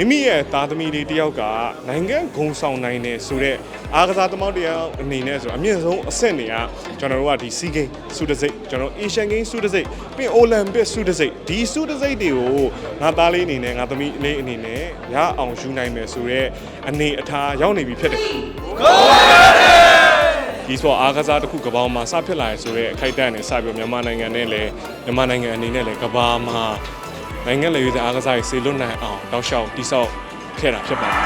မိမိရဲ့သားသမီးလေးတယောက်ကနိုင်ငံဂုံဆောင်နိုင်တယ်ဆိုတော့အားကစားသမားတယောက်အနေနဲ့ဆိုအမြင့်ဆုံးအဆင့်တွေကကျွန်တော်တို့ကဒီ SEA Games စုတစိတ်ကျွန်တော် Asian Games စုတစိတ်ပြီး Olympic စုတစိတ်ဒီစုတစိတ်တွေကိုငါသားလေးအနေနဲ့ငါသမီးလေးအနေနဲ့ရအောင်ယူနိုင်မယ်ဆိုတော့အနေအထားရောက်နေပြီဖြစ်တယ်ဒီဆိုအားကစားတစ်ခုကမ္ဘာမှာစဖြစ်လာရဆိုတော့အခိုက်အတန့်နဲ့စပြီးမြန်မာနိုင်ငံနဲ့လည်းမြန်မာနိုင်ငံအနေနဲ့လည်းကမ္ဘာမှာ နိုင်ငံလေရွေးတဲ့အားကစားရေးစေလွတ်နိုင်အောင်တောက်လျှောက်တိဆောက်ခဲ့တာဖြစ်ပါတယ်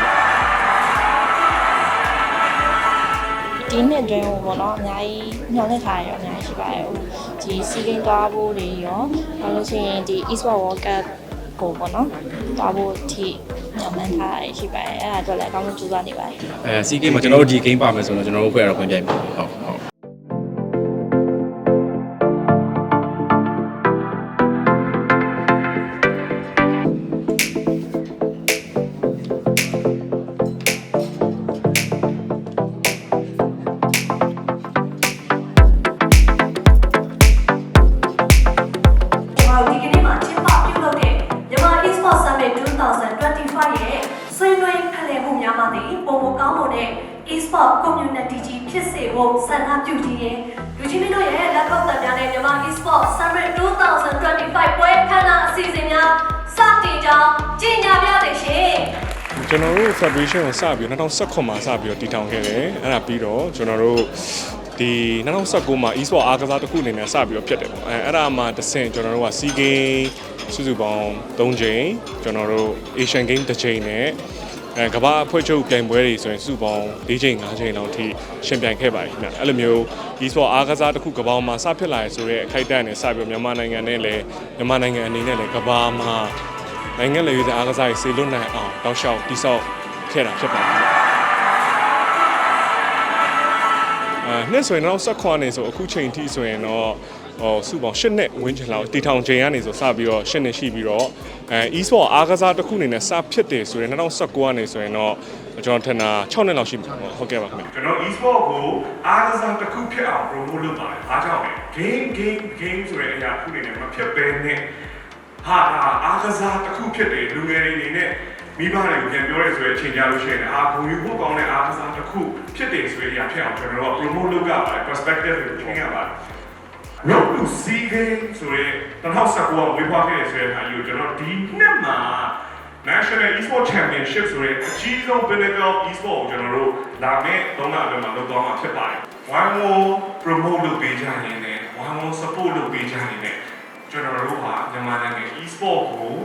ဒီနှစ်အတွင်းကိုပေါ့နော်အများကြီးညှော်လင့်ထားရရောအများကြီးရှိပါတယ်ဟိုဒီစီးကိန်းသွားဖို့တွေရောနောက်လို့ရှိရင်ဒီ e-sport world cup ကိုပေါ့နော်သွားဖို့အထိညှော်လင့်ထားရရှိပါတယ်အဲ့ဒါအတွက်လည်းအကောင်းဆုံးကြိုးစားနေပါတယ်အဲစီဂိမ်းမှာကျွန်တော်တို့ဒီဂိမ်းပါမယ်ဆိုတော့ကျွန်တော်တို့ဖွဲ့ရတော့ခွင့်ပြိုင်ပါဟုတ်ဟုတ် ဆွေးနွေးဖလှယ်မှုများမှသည်ပုံမကောင်းမွန်တဲ့ eSport community ကြီးဖြစ်စေဖို့ဆန္ဒပြုကြည်ရဲ့လူချင်းမင်းတို့ရဲ့လက်ကောက်တပ်များနဲ့မြန်မာ eSport Summit 2025ပွဲခန်းနာအစီအစဉ်များစတင်ကြောင်းကြေညာပြသရှင်ကျွန်တော်တို့ Federation ကိုစပြီး2019မှာစပြီးတော့တည်ထောင်ခဲ့တယ်အဲ့ဒါပြီးတော့ကျွန်တော်တို့ ဒီ2019မှာ e-sport အားကစားတစ်ခုအနေနဲ့စပြီးတော့ဖြစ်တယ်ပေါ့အဲအဲ့ဒါမှတစ်ဆင့်ကျွန်တော်တို့က SEA Games စုစုပေါင်း3ချိန်ကျွန်တော်တို့ Asian Games တစ်ချိန်နဲ့အဲကမ္ဘာအဖွဲ့ချုပ်ပြိုင်ပွဲတွေဆိုရင်စုပေါင်း၄ချိန်၅ချိန်လောက်ထိရှင်ပြိုင်ခဲ့ပါတယ်ခင်ဗျအဲ့လိုမျိုး e-sport အားကစားတစ်ခုကမ္ဘာမှာစဖြစ်လာရဆိုတော့အခိုက်အတန့်နဲ့စပြီးတော့မြန်မာနိုင်ငံနဲ့လည်းမြန်မာနိုင်ငံအနေနဲ့လည်းကမ္ဘာမှာနိုင်ငံလေရွေးတဲ့အားကစားရေးစေလွတ်နိုင်အောင်တောက်လျှောက်တိဆောက်ခဲ့တာဖြစ်ပါတယ်။ နှစ်ဆိုရင်တော့ဆက်ခွာနေဆိုအခုချိန်ထိဆိုရင်တော့ဟိုစုပေါင်း၈နှစ်ဝန်းကျင်လောက်တီထောင်ချိန်ကနေဆိုစပြီးတော့၈နှစ်ရှိပြီးတော့အဲ e-sport အားကစားတစ်ခုအနေနဲ့စဖြစ်တယ်ဆိုရင်2019ကနေဆိုရင်တော့ကျွန်တော်ထင်တာ6နှစ်လောက်ရှိပြီဟုတ်ကဲ့ပါခင်ဗျကျွန်တော် e-sport ကိုအားကစားတစ်ခုဖြစ်အောင် promote လုပ်ပါတယ်အားကြောင့်လဲ game game game ဆိုတဲ့အရာတစ်ခုအနေနဲ့မဖြစ်ဘဲနဲ့ဟာဒါအားကစားတစ်ခုဖြစ်တယ်လူငယ်တွေအနေနဲ့ မိဘတွေကိုပြန်ပြောရဲဆိုတဲ့အချိန်ကြလို့ရှိရင်အာဂုဏ်ယူဖို့ကောင်းတဲ့အားကစားတစ်ခုဖြစ်တယ်ဆိုတဲ့အရာဖြစ်အောင်ကျွန်တော်တို့က promote လုပ်ရပါတယ် perspective ကိုချိန်ရပါတယ် Road to Sea Games ဆိုရဲ2019ဝေးဖွားခဲ့တဲ့ဆိုတဲ့အရာကိုကျွန်တော်ဒီနှစ်မှာ National Esport Championship ဆိုရဲအကြီးဆုံး pinnacle of esport ကိုကျွန်တော်တို့လာမယ့်သုံးလအတွင်းမှာလုပ်သွားမှာဖြစ်ပါတယ်။ One more promote လုပ်ပေးကြရင်လည်း one more support လုပ်ပေးကြရင်လည်းကျွန်တော်တို့ဟာမြန်မာနိုင်ငံ e-sport ကို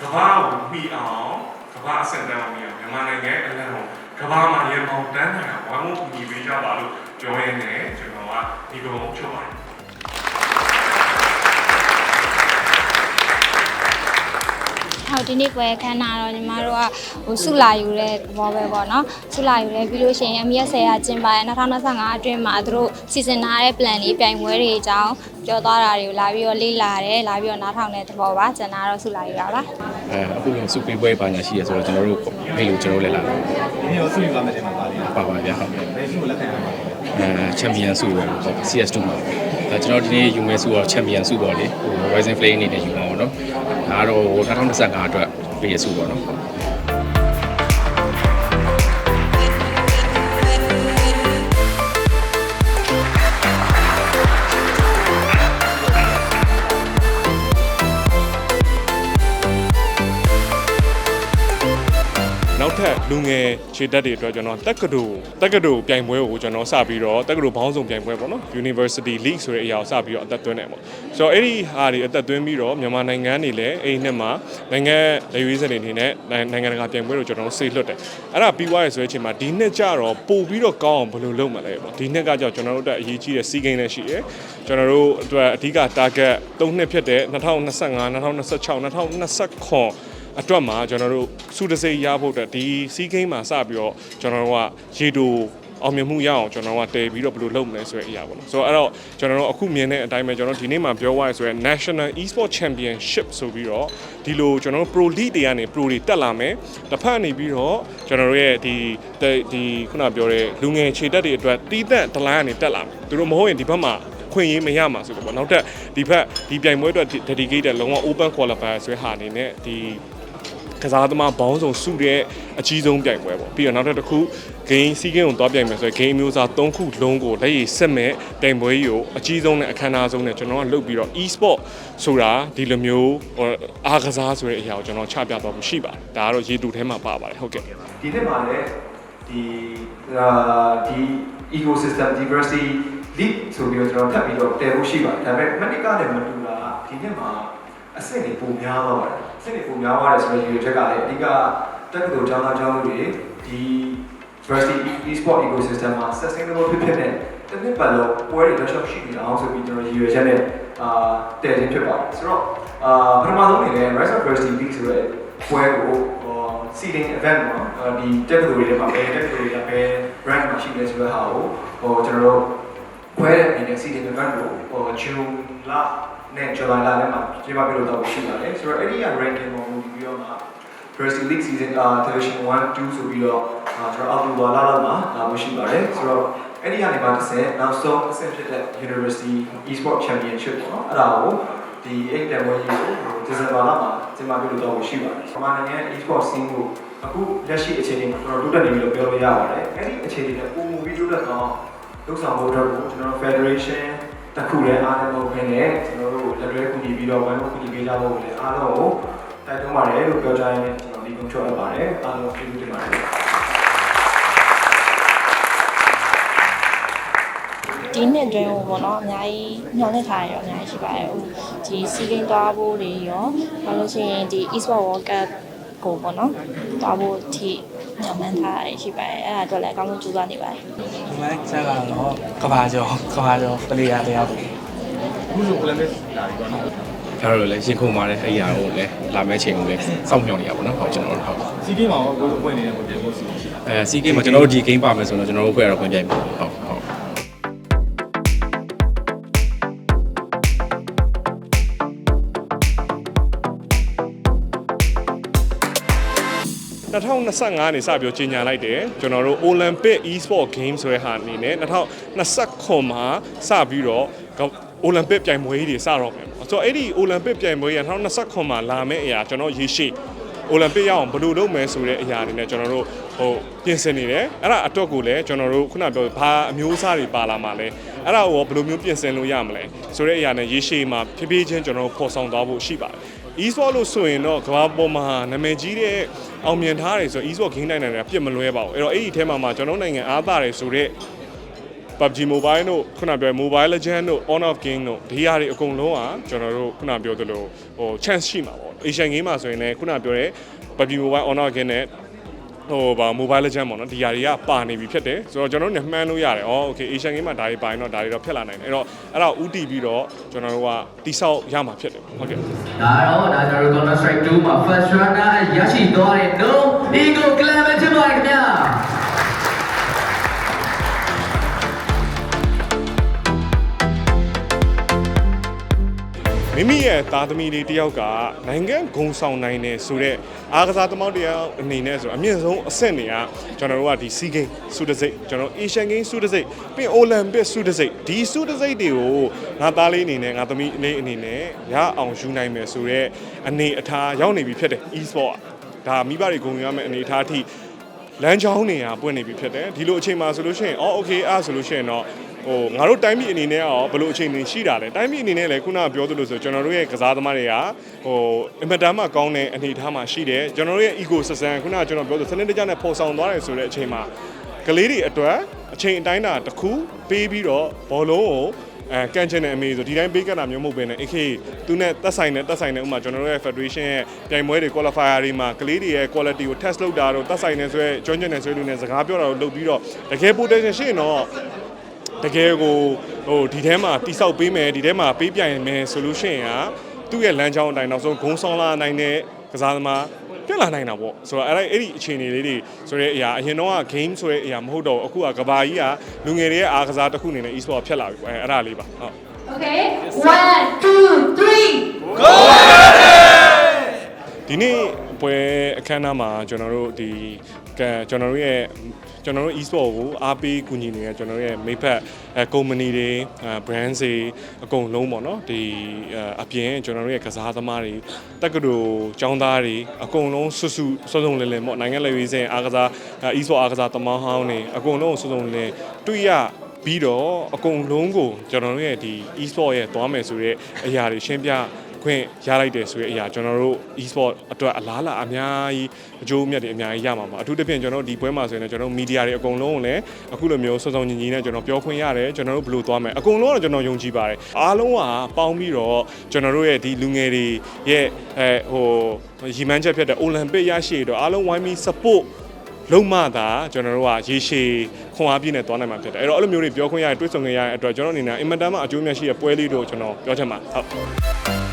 ကမ္ဘာကိုမှီအောင် ကမ္ဘာအဆင့်တန်းအောင်မှီအောင်မြန်မာနိုင်ငံအလံကိုကမ္ဘာမှာရေပေါင်းတန်းနိုင်အောင်ဝိုင်းဝန်းကူညီပေးကြပါလို့ပြောရင်းနဲ့ကျွန်တော်ကဒီကုန်းချုပ်ပါတယ် ဟုတ်ဒီနေ့ပွဲခန်းနာတော့ညီမတို့ကဟိုဆုလာယူတဲ့ဘောပဲပေါ့နော်ဆုလာယူတယ်ပြီးလို့ရှိရင်အမီရက်ဆယ်ကကျင်းပရဲ့2025အတွင်းမှာသူတို့စီစဉ်ထားတဲ့ plan လေးပြိုင်ပွဲတွေအကြောင်းပြောသွားတာတွေကိုလာပြီးတော့လေ့လာတယ်လာပြီးတော့နားထောင်တဲ့သဘောပါကျန်တာတော့ဆုလာယူတာပါအဲအခုစုပေးပွဲပါညာရှိရဆိုတော့ကျွန်တော်တို့ဖိတ်လို့ကျွန်တော်တို့လည်းလာတယ်ဒီရောဆွေးနွေးသွားမယ်တဲ့မှာပါလိမ့်မယ်ပါပါဗျာဟုတ်။ဘယ်ရှိကိုလက်ခံရမှာလဲ အဲချန်ပီယံဆုပဲပေါ့ CS2 မှာအဲကျွန်တော်ဒီနေ့ယူမယ်ဆုတော့ချန်ပီယံဆုပေါ့လေဟို Rising Flame အနေနဲ့ယူမှာပေါ့နော်ဒါကတော့2025အတွက်ပေးရဆုပေါ့နော် နောက်ထပ်လူငယ်ခြေတက်တွေအတွက်ကျွန်တော်တက္ကသိုလ်တက္ကသိုလ်ပြိုင်ပွဲကိုကျွန်တော်စပြီးတော့တက္ကသိုလ်ဘောင်းဆောင်ပြိုင်ပွဲပေါ့နော် University League ဆိုတဲ့အရာကိုစပြီးတော့အသက်သွင်းတယ်ပေါ့ဆိုတော့အဲ့ဒီဟာတွေအသက်သွင်းပြီးတော့မြန်မာနိုင်ငံနေလည်းအဲ့ဒီနှစ်မှာနိုင်ငံလေရွေးစနေနေနဲ့နိုင်ငံတကာပြိုင်ပွဲကိုကျွန်တော်ဆေးလွတ်တယ်အဲ့ဒါပြီးသွားရဆိုတဲ့အချိန်မှာဒီနှစ်ကျတော့ပို့ပြီးတော့ကောင်းအောင်ဘယ်လိုလုပ်မလဲပေါ့ဒီနှစ်ကကြောင့်ကျွန်တော်တို့အတွက်အရေးကြီးတဲ့စီးကိန်းလည်းရှိတယ်ကျွန်တော်တို့အတွက်အဓိက target 3နှစ်ဖြစ်တဲ့2025 2026 2029 အတွက်မှာကျွန်တော်တို့စုတစိတ်ရဖို့အတွက်ဒီစီးကိန်းမှာစပြီးတော့ကျွန်တော်တို့ကရေတိုအောင်မြင်မှုရအောင်ကျွန်တော်တို့ကတည်ပြီးတော့ဘယ်လိုလုပ်မလဲဆိုတဲ့အရာပေါ့နော်ဆိုတော့အဲ့တော့ကျွန်တော်တို့အခုမြင်တဲ့အတိုင်းပဲကျွန်တော်ဒီနေ့မှာပြောရရဆိုရဲ National Esport Championship ဆိုပြီးတော့ဒီလိုကျွန်တော်တို့ Pro League တွေကနေ Pro တွေတက်လာမယ်တစ်ဖက်နေပြီးတော့ကျွန်တော်တို့ရဲ့ဒီဒီခုနပြောတဲ့လူငယ်ခြေတက်တွေအတွက်တီးသက်ဒလိုင်းကနေတက်လာမယ်သူတို့မဟုတ်ရင်ဒီဘက်မှာခွင့်ရေးမရမှာဆိုတော့ပေါ့နောက်ထပ်ဒီဘက်ဒီပြိုင်ပွဲအတွက် dedicated လုံးဝ open qualifier ဆိုတဲ့ဟာအနေနဲ့ဒီ ကစားသမားဘောင်းဆောင်စုတဲ့အကြီးဆုံးပြိုင်ပွဲပေါ့ပြီးတော့နောက်ထပ်တစ်ခု game စီးကင်းကိုတွားပြိုင်မယ်ဆိုရင် game မျိုးစား၃ခုလုံးကိုလက်ရည်ဆက်မဲ့ပြိုင်ပွဲကြီးကိုအကြီးဆုံးနဲ့အခမ်းအနားဆုံးနဲ့ကျွန်တော်ကလုပ်ပြီးတော့ e-sport ဆိုတာဒီလိုမျိုးဟိုအားကစားဆိုတဲ့အရာကိုကျွန်တော်ချပြသွားဖို့ရှိပါတယ်ဒါကတော့ရေတူထဲမှာပါပါတယ်ဟုတ်ကဲ့ဒီနှစ်မှာလည်းဒီအာဒီ ecosystem diversity lead ဆိုပြီးတော့ကျွန်တော်ထပ်ပြီးတော့တည်ဖို့ရှိပါတယ်ဒါပေမဲ့မနစ်ကလည်းမတူတာဒီနှစ်မှာ အဆင့်တွေပုံများသွားပါတယ်အဆင့်တွေပုံများသွားတယ်ဆိုတော့ဒီချက်ကလည်းအဓိကတက္ကသိုလ်ကျောင်းသားကျောင်းသူတွေဒီ diversity e-sport ecosystem မှာ sustainable ဖြစ်ဖြစ်နဲ့တစ်နှစ်ပတ်လုံးပွဲတွေလက်ရှော့ရှိနေအောင်ဆိုပြီးကျွန်တော်ရည်ရွယ်ချက်နဲ့အာတည်ခြင်းဖြစ်ပါတယ်ဆိုတော့အာပထမဆုံးအနေနဲ့ Rise of Diversity League ဆိုတဲ့ပွဲကို seeding event ပေါ့နော်ဒီတက်ကူတွေမှာပဲတက်ကူတွေကပဲ rank မှာရှိနေဆိုတဲ့ဟာကိုဟိုကျွန်တော်တို့ခွဲတဲ့အနေနဲ့ seeding event ကိုဟို June လ နဲ့ July လထဲမှာကျင်းပပြလို့တော့ရှိပါတယ်ဆိုတော့အဲ့ဒီက ranking ပုံမူပြီးတော့မှ First League Season အာ Division 1 2ဆိုပြီးတော့အာကျွန်တော်အောက်တိုဘာလလောက်မှာလာလို့ရှိပါတယ်ဆိုတော့အဲ့ဒီကနေမှတစ်ဆင့်နောက်ဆုံးအဆင့်ဖြစ်တဲ့ University Esport Championship ပေါ့နော်အဲ့ဒါကိုဒီ8တန်ဝဲကြီးကိုဒီဇင်ဘာလမှာကျင်းပပြုလုပ်တော့ရှိပါတယ်။မြန်မာနိုင်ငံရဲ့ e-sport scene ကိုအခုလက်ရှိအခြေအနေမှာကျွန်တော်တိုးတက်နေပြီလို့ပြောလို့ရပါတယ်။အဲ့ဒီအခြေအနေနဲ့ပုံမူပြီးတိုးတက်တော့လုပ်ဆောင်ဖို့အတွက်ကိုကျွန်တော် Federation တစ်ခုလည်းအားလုံးပဲနဲ့ကျွန်တော်တို့လက်တွဲကူညီပြီးတော့ဝိုင်းဝန်းကူညီပေးကြဖို့လည်းအားလုံးကိုတိုက်တွန်းပါတယ်လို့ပြောကြရင်ကျွန်တော်ဒီကုန်းချောရပါတယ်။အားလုံးကျေးဇူးတင်ပါတယ်။ဒီနှစ်အတွင်းဟိုပေါ့နော်အများကြီးညှော်လင့်ထားရရောအများကြီးရှိပါတယ်ဟိုဒီစီးကိန်းသွားဖို့တွေရောနောက်လို့ရှိရင်ဒီ e-sport world cup ကိုပေါ့နော်သွားဖို့ဒီ ညှော်မှန်းထားရရှိပါတယ်အဲ့ဒါအတွက်လည်းအကောင်းဆုံးကြိုးစားနေပါတယ်ဒီမှာဆက်ကတော့ကဘာကျော်ကဘာကျော်ပလေယာတရားပေါ့အခုဆို Olympic လာပြီပေါ့နော်ဒါတော့လည်းရင်ခုန်ပါတယ်အဲ့ဒီအရာကိုလည်းလာမယ့်ချိန်ကိုလည်းစောင့်မျှော်နေရပါတော့ဟုတ်ကျွန်တော်တို့ဟုတ်စီးကင်းမှာကိုယ်ပွင့်နေတဲ့ပုံပြဖို့စီရှိတာအဲစီးကိမှာကျွန်တော်တို့ဒီ game ပါမယ်ဆိုတော့ကျွန်တော်တို့ဖွဲ့ရတော့ခွင့်ပြိုင်ပြီဟုတ် 2025နေစပြီးကြီးညာလိုက်တယ်ကျွန်တော်တို့ Olympic e-sport game ဆိုတဲ့ဟာအနေနဲ့2029မှာစပြီးတော့ Olympic ပြိုင်ပွဲကြီးတွေစတော့မယ်ဆိုတော့အဲ့ဒီ Olympic ပြိုင်ပွဲကြီးက2029မှာလာမယ့်အရာကျွန်တော်ရေရှည် Olympic ရအောင်ဘယ်လိုလုပ်မယ်ဆိုတဲ့အရာတွေနဲ့ကျွန်တော်တို့ဟိုပြင်ဆင်နေတယ်အဲ့ဒါအတွက်ကိုလည်းကျွန်တော်တို့ခုနပြောဘာအမျိုးအစားတွေပါလာမှာလဲအဲ့ဒါကိုဘယ်လိုမျိုးပြင်ဆင်လို့ရမလဲဆိုတဲ့အရာနဲ့ရေရှည်မှာဖြည်းဖြည်းချင်းကျွန်တော်တို့ပေါ်ဆောင်သွားဖို့ရှိပါတယ် e-sport လို့ဆိုရင်တော့ကမ္ဘာပေါ်မှာနာမည်ကြီးတဲ့အောင်မြင်ထားတယ်ဆိုတော့ e-sport game တိုင်းတိုင်းကပြစ်မလွဲပါဘူးအဲ့တော့အဲ့ဒီအထဲမှာမှာကျွန်တော်နိုင်ငံအားသာတယ်ဆိုတော့ PUBG Mobile တို့ခုနပြော Mobile Legend တို့ Honor of King တို့ဒီဟာတွေအကုန်လုံးอ่ะကျွန်တော်တို့ခုနပြောသလိုဟို chance ရှိမှာပေါ့ Asian Game မှာဆိုရင်လည်းခုနပြောတဲ့ PUBG Mobile Honor of King နဲ့ ဟိုဗာ Mobile Legend ပေါ့နော်ဒီဟာတွေကပါနေပြီဖြစ်တယ်ဆိုတော့ကျွန်တော်တို့လည်းမှန်းလို့ရတယ်။အော် okay Asian Game မှာဒါတွေပါရင်တော့ဒါတွေတော့ဖြစ်လာနိုင်တယ်။အဲ့တော့အဲ့ဒါကိုဥတီပြီးတော့ကျွန်တော်တို့ကတိဆောက်ရမှာဖြစ်တယ်ဟုတ်ကဲ့ဒါတော့ဒါကျွန်တော်တို့ Counter Strike 2မှာ first runner ရရှိသွားတဲ့ No Ego Clan ပဲဖြစ်ပါတယ်ခင်ဗျာ မိမိရဲ့သားသမီးလေးတယောက်ကနိုင်ငံဂုံဆောင်နိုင်တယ်ဆိုတော့အားကစားသမားတယောက်အနေနဲ့ဆိုအမြင့်ဆုံးအဆင့်တွေကကျွန်တော်တို့ကဒီ SEA Games စုတစိတ်ကျွန်တော် Asian Games စုတစိတ်ပြီး Olympic စုတစိတ်ဒီစုတစိတ်တွေကိုငါသားလေးအနေနဲ့ငါသမီးလေးအနေနဲ့ရအောင်ယူနိုင်မယ်ဆိုတော့အနေအထားရောက်နေပြီဖြစ်တယ် e-sport ကဒါမိဘတွေဂုံရမယ့်အနေအထားအထိ လမ်းကြောင်းတွေကပွင့်နေပြီဖြစ်တယ်ဒီလိုအချိန်မှာဆိုလို့ရှိရင်အော် okay အားဆိုလို့ရှိရင်တော့ဟိုငါတို့တိုင်းပြည်အနေနဲ့ရောဘယ်လိုအခြေအနေရှိတာလဲတိုင်းပြည်အနေနဲ့လည်းခုနကပြောသလိုဆိုကျွန်တော်တို့ရဲ့ကစားသမားတွေကဟိုအင်မတန်မှကောင်းတဲ့အနေအထားမှာရှိတယ်ကျွန်တော်တို့ရဲ့ ecosystem ခုနကကျွန်တော်ပြောသလိုစနစ်တကျနဲ့ပေါ်ဆောင်သွားတယ်ဆိုတဲ့အချိန်မှာကလေးတွေအတွက်အချိန်အတိုင်းအတာတစ်ခုပေးပြီးတော့ဘောလုံးကို အဲကန်ချင်တဲ့အမေဆိုဒီတိုင်းပေးကတာမျိုးမဟုတ်ဘဲနဲ့ AK သူနဲ့တက်ဆိုင်နဲ့တက်ဆိုင်တဲ့ဥမာကျွန်တော်တို့ရဲ့ Federation ရဲ့ပြိုင်ပွဲတွေ qualifier တွေမှာကလေးတွေရဲ့ quality ကို test လုပ်တာတော့တက်ဆိုင်နေဆိုရဲကျွမ်းကျင်နေဆိုလူနဲ့စကားပြောတာတော့လုပ်ပြီးတော့တကယ် potential ရှိရင်တော့တကယ်ကိုဟိုဒီထဲမှာတိဆောက်ပေးမယ်ဒီထဲမှာပေးပြိုင်မယ်ဆိုလို့ရှိရင်ဟာသူ့ရဲ့လမ်းကြောင်းအတိုင်းနောက်ဆုံးဂုံဆောင်လာနိုင်တဲ့ကစားသမား ပြက်လာနိုင်တာပေါ့ဆိုတော့အဲ့ဒါအဲ့ဒီအခြေအနေလေးတွေဆိုတဲ့အရာအရင်တော့က game ဆိုတဲ့အရာမဟုတ်တော့ဘူးအခုကကဘာကြီးကလူငယ်တွေရဲ့အားကစားတစ်ခုအနေနဲ့ e-sport ဖြစ်လာပြီပေါ့အဲ့အဲ့ဒါလေးပါဟုတ် Okay 1 2 3ဒီနေ့ပွဲအခမ်းအနားမှာကျွန်တော်တို့ဒီကကျွန်တော်တို့ရဲ့ ကျွန်တော်တို့ e-sport ကိုအားပေးကူညီနေတဲ့ကျွန်တော်တို့ရဲ့မိဖက်အဲ company တွေအဲ brand တွေအကုန်လုံးပေါ့နော်ဒီအပြင်ကျွန်တော်တို့ရဲ့ကစားသမားတွေတက္ကသိုလ်ကျောင်းသားတွေအကုန်လုံးဆွဆွစုံစုံလင်လင်ပေါ့နိုင်ငံလက်ရွေးစင်အားကစား e-sport အားကစားသမားဟောင်းတွေအကုန်လုံးဆွစုံလင်တွေ့ရပြီးတော့အကုန်လုံးကိုကျွန်တော်တို့ရဲ့ဒီ e-sport ရဲ့သွားမယ်ဆိုတဲ့အရာတွေရှင်းပြ ခွင့်ရလိုက်တယ်ဆိုတဲ့အရာကျွန်တော်တို့ e-sport အတွက်အလားအလာအများကြီးအကျိုးအမြတ်တွေအများကြီးရမှာပါအထူးသဖြင့်ကျွန်တော်တို့ဒီပွဲမှာဆိုရင်လည်းကျွန်တော်တို့မီဒီယာတွေအကုန်လုံးကိုလည်းအခုလိုမျိုးစုံစုံညီညီနဲ့ကျွန်တော်ပြောခွင့်ရတယ်ကျွန်တော်တို့ဘယ်လိုသွားမယ်အကုန်လုံးကတော့ကျွန်တော်ယုံကြည်ပါတယ်အားလုံးကပေါင်းပြီးတော့ကျွန်တော်တို့ရဲ့ဒီလူငယ်တွေရဲ့အဲဟိုရီမန်းချက်ဖြစ်တဲ့ Olympic ရရှိတော့အားလုံးဝိုင်းပြီး support လုံးမသာကျွန်တော်တို့ကရေရှည်ခွန်အားပြည့်နဲ့သွားနိုင်မှာဖြစ်တယ်အဲ့တော့အဲ့လိုမျိုးတွေပြောခွင့်ရရင်တွေးဆုံခွင့်ရရင်အတွက်ကျွန်တော်အနေနဲ့အင်မတန်မှအကျိုးမြတ်ရှိတဲ့ပွဲလေးတို့ကျွန်တော်ပြောချင်ပါဟုတ်